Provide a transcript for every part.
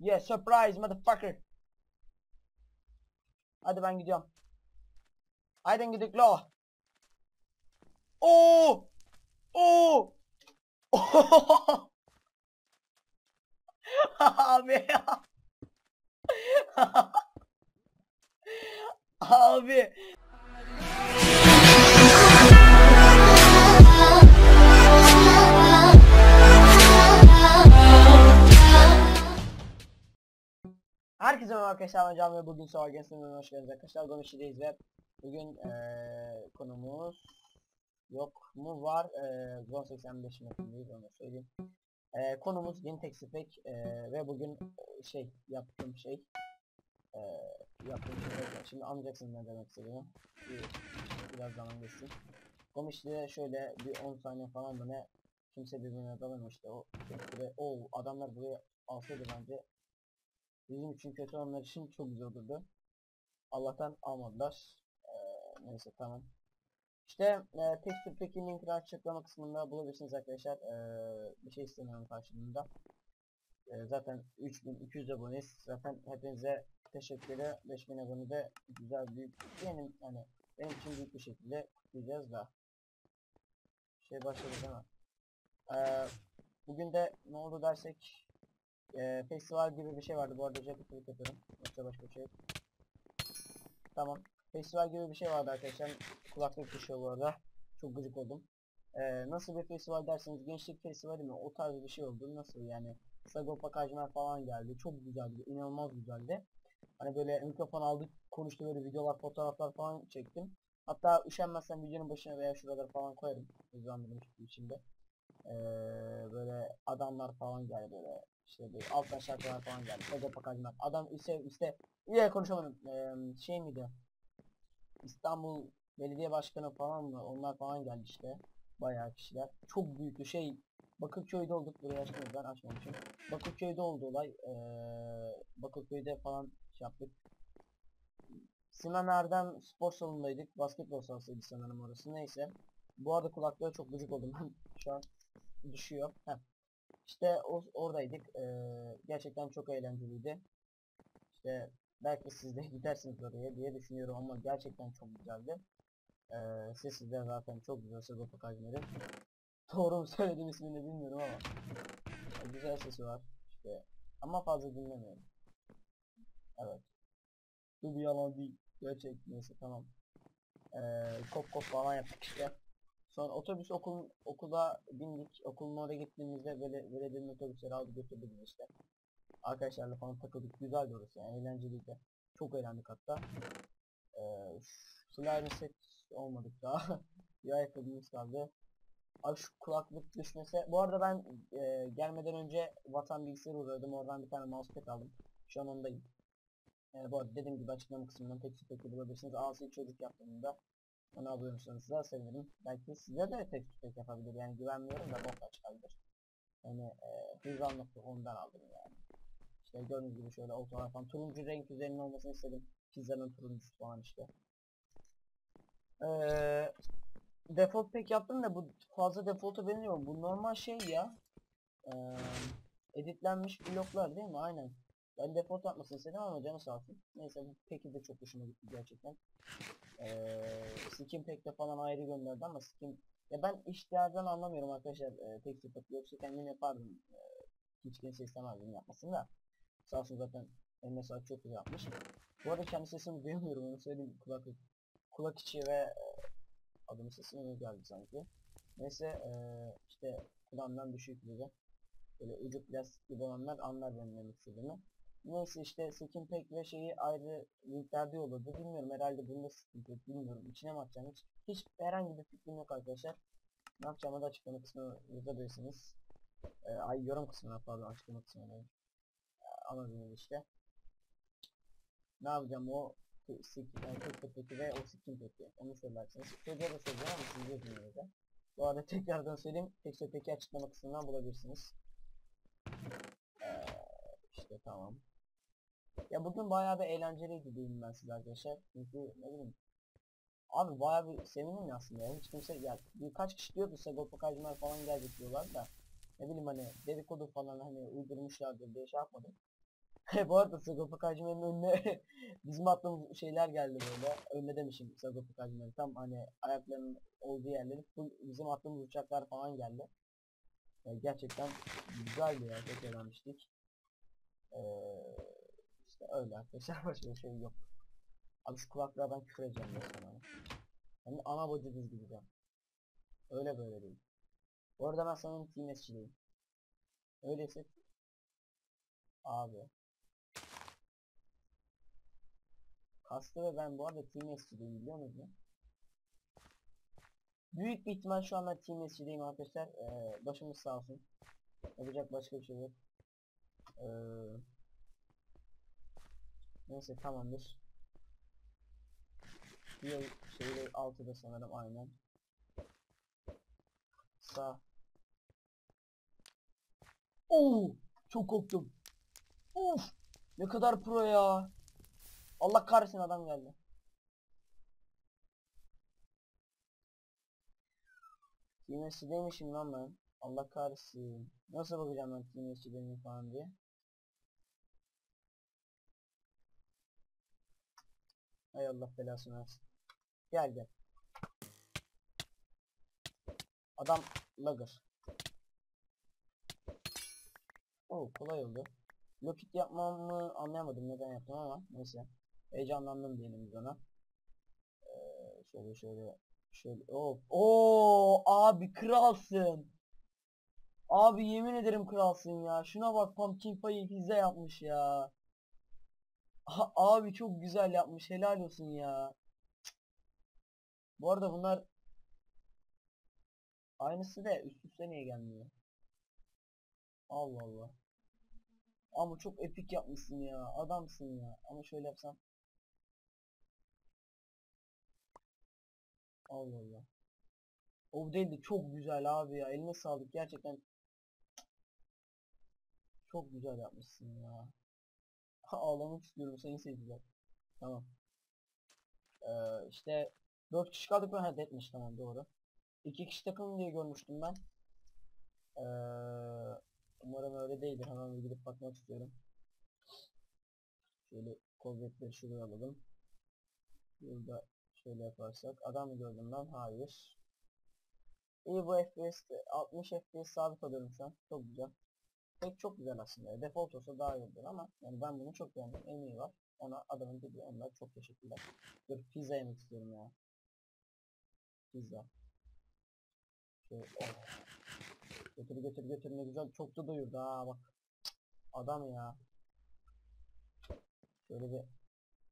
Yeah surprise motherfucker. Hadi ben gidiyorum. Haydi gidelim lo. Oo! Oo! Abi. Abi. Arkadaşlar ben Can ve bugün Soğuk Gençliği'ne hoş geldiniz arkadaşlar. Gomişi'deyiz ve bugün eee konumuz yok mu var eee Zone 85 mapindeyiz onu söyleyeyim. Eee konumuz Gintex Spec eee ve bugün şey yaptığım şey eee yaptığım şey şimdi anlayacaksınız ne demek istediğimi. Bir, biraz zaman geçsin. Gomişi'de şöyle bir 10 saniye falan mı ne kimse birbirine dalamamıştı o o adamlar buraya alsaydı bence Bizim için kötü onlar için çok güzel olurdu. Allah'tan almadılar. Ee, neyse tamam. İşte e, Texture Pack'in linkini açıklama kısmında bulabilirsiniz arkadaşlar. Ee, bir şey istemiyorum karşılığında. Ee, zaten 3200 aboneyiz. Zaten hepinize teşekkürler. 5000 abone de güzel büyük benim hani benim için büyük bir şekilde kutlayacağız da. Şey başladı değil mi? Ee, bugün de ne oldu dersek ee, festival gibi bir şey vardı. Bu arada jacket'lık yapıyorum. Yoksa başka bir şey. Tamam. Festival gibi bir şey vardı arkadaşlar. Kulaklık düşüyor bu arada. Çok gıcık oldum. Ee, nasıl bir festival derseniz gençlik festivali mi? O tarz bir şey oldu. Nasıl yani? Sagopa Kajmer falan geldi. Çok güzeldi. inanılmaz güzeldi. Hani böyle mikrofon aldık. Konuştu böyle videolar, fotoğraflar falan çektim. Hatta üşenmezsem videonun başına veya şuraları falan koyarım. Hızlandırmış içinde. Ee, böyle adamlar falan geldi böyle işte bir alttan şarkılar falan geldi. Sagopa Kajmer. Adam ise işte iyi konuşamadım. Ee, şey miydi? İstanbul Belediye Başkanı falan mı? Onlar falan geldi işte. Bayağı kişiler. Çok büyük bir şey. Bakırköy'de olduk. Burayı açtınız ben açmamışım. Bakırköy'de oldu olay. Ee, Bakırköy'de falan şey yaptık. Sinan Erdem spor salonundaydık. Basketbol sahasıydı sanırım orası. Neyse. Bu arada kulaklığa çok gıcık oldum. Şu an düşüyor. Heh. İşte o, oradaydık. Ee, gerçekten çok eğlenceliydi. İşte belki siz de gidersiniz oraya diye düşünüyorum ama gerçekten çok güzeldi. Ee, sesi de zaten çok güzel Sagopa Kajmer'in. Doğru mu söylediğim ismini bilmiyorum ama. Güzel sesi var. İşte ama fazla dinlemiyorum. Evet. Bu bir yalan değil. Gerçek neyse tamam. Ee, kop kop falan yaptık işte. Sonra otobüs okul okula bindik. Okulun oraya gittiğimizde böyle belediyenin otobüsleri aldı götürdü işte. Arkadaşlarla falan takıldık. Güzeldi orası yani eğlenceliydi. Çok eğlendik hatta. Ee, set olmadık daha. bir ayakkabımız kaldı. Abi şu kulaklık düşmese. Bu arada ben e, gelmeden önce vatan bilgisayarı uğradım. Oradan bir tane mousepad aldım. Şu an ondayım. Yani bu arada dediğim gibi açıklama kısmından tek süpekli bulabilirsiniz. Asi çocuk yaptığımda ona abone olursanız da sevinirim. Belki size de tek tüfek yapabilir. Yani güvenmiyorum da bokla çıkabilir. Yani e, ondan aldım yani. İşte gördüğünüz gibi şöyle ortalar falan turuncu renk üzerinin olmasını istedim. Pizzanın turuncusu falan işte. Ee, default pack yaptım da bu fazla default'a benziyor. Bu normal şey ya. Ee, editlenmiş bloklar değil mi? Aynen. Ben default yapmasını istedim ama canı sağ olsun. Neyse peki de çok hoşuma gitti gerçekten. Ee, skin pack'te falan ayrı gönderdi ama skin ya ben işlerden anlamıyorum arkadaşlar e, texture pack yoksa kendim yapardım. E, hiç kimse istemezdim yapmasını da. Sağ olsun zaten eline çok güzel yapmış. Bu arada kendi sesimi duyamıyorum onu söyleyeyim kulak kulak içi ve e, adımın sesine ne geldi sanki. Neyse e, işte kulağımdan düşük gibi. Böyle ucu plastik gibi olanlar anlar benim istediğimi. Neyse işte skin pack ve şeyi ayrı linklerde yolladı. Bilmiyorum herhalde bunda skin pack bilmiyorum. İçine mi atacağım hiç. Hiç herhangi bir fikrim yok arkadaşlar. Ne yapacağımı da açıklama kısmına yazabilirsiniz. Ee, ay yorum kısmına pardon açıklama kısmına. Ee, anladınız işte. Ne yapacağım o skin pack'i ve o skin pack'i. Onu söylerseniz. Çocuğa da söyleyeceğim ama siz de dinleyeceğim. Bu arada tekrardan söyleyeyim. Texture pack'i açıklama kısmından bulabilirsiniz. Ee, işte tamam. Ya bugün bayağı bir eğlenceliydi diyeyim ben size arkadaşlar. Çünkü ne bileyim. Abi bayağı bir sevindim aslında ya. Hiç kimse ya birkaç kişi diyordu Sagopa Kajmer falan gelecek diyorlar da. Ne bileyim hani dedikodu falan hani uydurmuşlardır diye şey yapmadım. Bu arada Sagopa Kajmer'in önüne bizim attığımız şeyler geldi böyle. Önüne demişim Sagopa Kajmer'in tam hani ayaklarının olduğu yerleri full bizim attığımız uçaklar falan geldi. Yani gerçekten güzeldi ya çok eğlenmiştik. Ee, işte öyle arkadaşlar başka bir şey yok. Abi şu kulaklardan küfür edeceğim ya sana. Hani ana bacı düz gideceğim. Öyle böyle değil. Bu arada ben sanırım team esçiliyim. Öyleyse Abi. Kastı ve ben bu arada team esçiliyim biliyor musunuz? Büyük bir ihtimal şu anda team esçiliyim arkadaşlar. Ee, başımız sağ olsun. Yapacak başka bir şey yok. Ee, neyse tamamdır. Diğer şeyle 6'da sanırım aynen. Sağ. Oo, çok korktum. Uf, ne kadar pro ya. Allah kahretsin adam geldi. Team demişim lan ben. Allah kahretsin. Nasıl bakacağım ben Team demiş falan diye. Hay Allah belasını versin. Gel gel. Adam lagger. Oo kolay oldu. Lockit yapmamı anlayamadım neden yaptım ama neyse. Heyecanlandım diyelim biz ona. Ee, şöyle şöyle şöyle. Oo, oo abi kralsın. Abi yemin ederim kralsın ya. Şuna bak pumpkin pie pizza yapmış ya. A- abi çok güzel yapmış. Helal olsun ya. Bu arada bunlar aynısı da üst üste niye gelmiyor? Allah Allah. Ama çok epik yapmışsın ya. Adamsın ya. Ama şöyle yapsam. Allah Allah. O değil de çok güzel abi ya. Eline sağlık gerçekten. Çok güzel yapmışsın ya. Ağlamak istiyorum seni sevdiler. Tamam. Ee, işte 4 kişi kaldık mı? Etmiş tamam doğru. 2 kişi takım diye görmüştüm ben. Ee, umarım öyle değildir. Hemen bir gidip bakmak istiyorum. Şöyle kozletleri şuraya alalım. Burada şöyle yaparsak. Adam gördüm ben? Hayır. İyi bu FPS 60 FPS sabit alıyorum şu an. Çok güzel. Pek çok güzel aslında. Default olsa daha iyi olur ama yani ben bunu çok beğendim. En iyi var. Ona adamın dediği onlar çok teşekkürler. Dur pizza yemek istiyorum ya. Pizza. Şöyle, oh. Götür götür götür ne güzel çok da doyurdu ha bak. Adam ya. Şöyle bir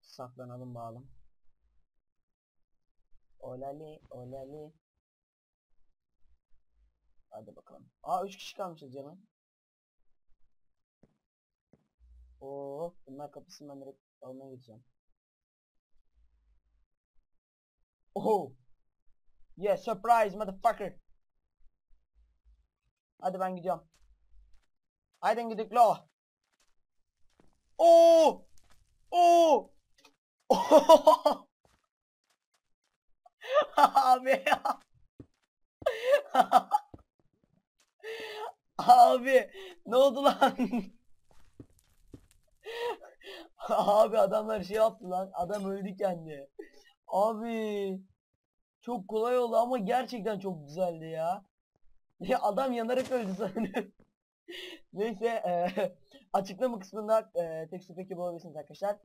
saklanalım bağlım. Olali olali. Hadi bakalım. Aa 3 kişi kalmışız canım. Oo, bunlar kapısını ben direkt almaya gideceğim. Oh. Yeah, surprise motherfucker. Hadi ben gidiyorum. Haydi gidelim lo. Oo! Oo! Abi. Abi ne oldu lan? Abi adamlar şey yaptı lan. Adam öldü kendi. Abi çok kolay oldu ama gerçekten çok güzeldi ya. Ya adam yanarak öldü sanırım. Neyse eee, açıklama kısmında eee tekstür peki bulabilirsiniz arkadaşlar.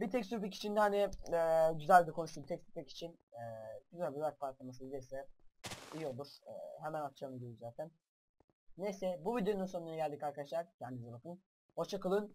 Bir tekstür pek için hani eee, güzel bir konuştum tekstür pek için eee, güzel bir like patlaması gelirse iyi olur. Eee, hemen atacağım videoyu zaten. Neyse bu videonun sonuna geldik arkadaşlar. Kendinize bakın. Hoşçakalın.